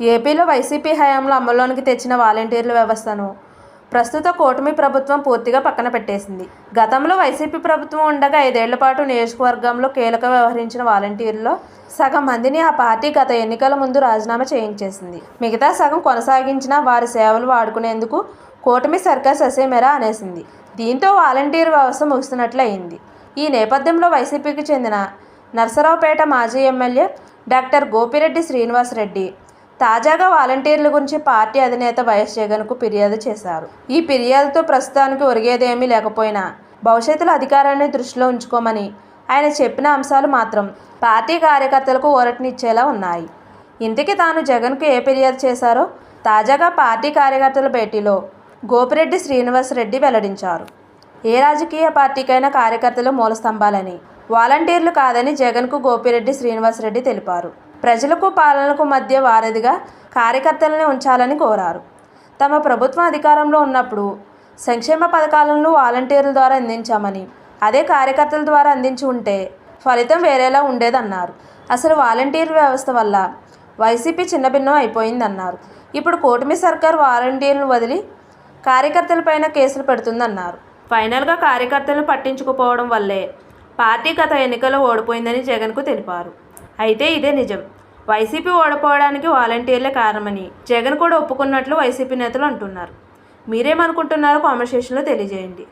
ఏపీలో వైసీపీ హయాంలో అమల్లోనికి తెచ్చిన వాలంటీర్ల వ్యవస్థను ప్రస్తుత కూటమి ప్రభుత్వం పూర్తిగా పక్కన పెట్టేసింది. గతంలో వైసీపీ ప్రభుత్వం ఉండగా ఐదేళ్ళ పాటు నియోజకవర్గంలో కీలక వ్యవహరించిన వాలంటీర్లో సగం మందిని ఆ పార్టీ గత ఎన్నికల ముందు రాజీనామా చేయించేసింది. మిగతా సగం కొనసాగించిన వారి సేవలు వాడుకునేందుకు కూటమి సర్కార్ ససేమెరా అనేసింది. దీంతో వాలంటీర్ వ్యవస్థ ముగిసినట్లు అయింది ఈ నేపథ్యంలో వైసీపీకి చెందిన నర్సరావుపేట మాజీ ఎమ్మెల్యే డాక్టర్ గోపిరెడ్డి శ్రీనివాసరెడ్డి తాజాగా వాలంటీర్ల గురించి పార్టీ అధినేత వైఎస్ జగన్కు ఫిర్యాదు చేశారు. ఈ ఫిర్యాదుతో ప్రస్తుతానికి ఒరిగేదేమీ లేకపోయినా భవిష్యత్తులో అధికారాన్ని దృష్టిలో ఉంచుకోమని ఆయన చెప్పిన అంశాలు మాత్రం పార్టీ కార్యకర్తలకు ఊరటనిచ్చేలా ఉన్నాయి. ఇంతకీ తాను జగన్కు ఏ ఫిర్యాదు చేశారో తాజాగా పార్టీ కార్యకర్తల భేటీలో గోపిరెడ్డి శ్రీనివాసరెడ్డి వెల్లడించారు. ఏ రాజకీయ పార్టీకైనా కార్యకర్తలు మూల స్తంభాలని వాలంటీర్లు కాదని జగన్కు గోపిరెడ్డి శ్రీనివాసరెడ్డి తెలిపారు. ప్రజలకు పాలనకు మధ్య వారధిగా కార్యకర్తలని ఉంచాలని కోరారు. తమ ప్రభుత్వం అధికారంలో ఉన్నప్పుడు సంక్షేమ పథకాలను వాలంటీర్ల ద్వారా అందించామని అదే కార్యకర్తల ద్వారా అందించి ఉంటే ఫలితం వేరేలా ఉండేదన్నారు. అసలు వాలంటీర్ వ్యవస్థ వల్ల వైసీపీ చిన్నభిన్నం అయిపోయిందన్నారు. ఇప్పుడు కూటమి సర్కార్ వాలంటీర్లను వదిలి కార్యకర్తలపైన కేసులు పెడుతుందన్నారు. ఫైనల్గా కార్యకర్తలను పట్టించుకుపోవడం వల్లే పార్టీ గత ఎన్నికల్లో ఓడిపోయిందని జగన్కు తెలిపారు. అయితే ఇదే నిజం. వైసీపీ ఓడిపోవడానికి వాలంటీర్లే కారణమని జగన్ కూడా ఒప్పుకున్నట్లు వైసీపీ నేతలు అంటున్నారు. మీరేమనుకుంటున్నారో కామెంట్ సెక్షన్లో తెలియజేయండి.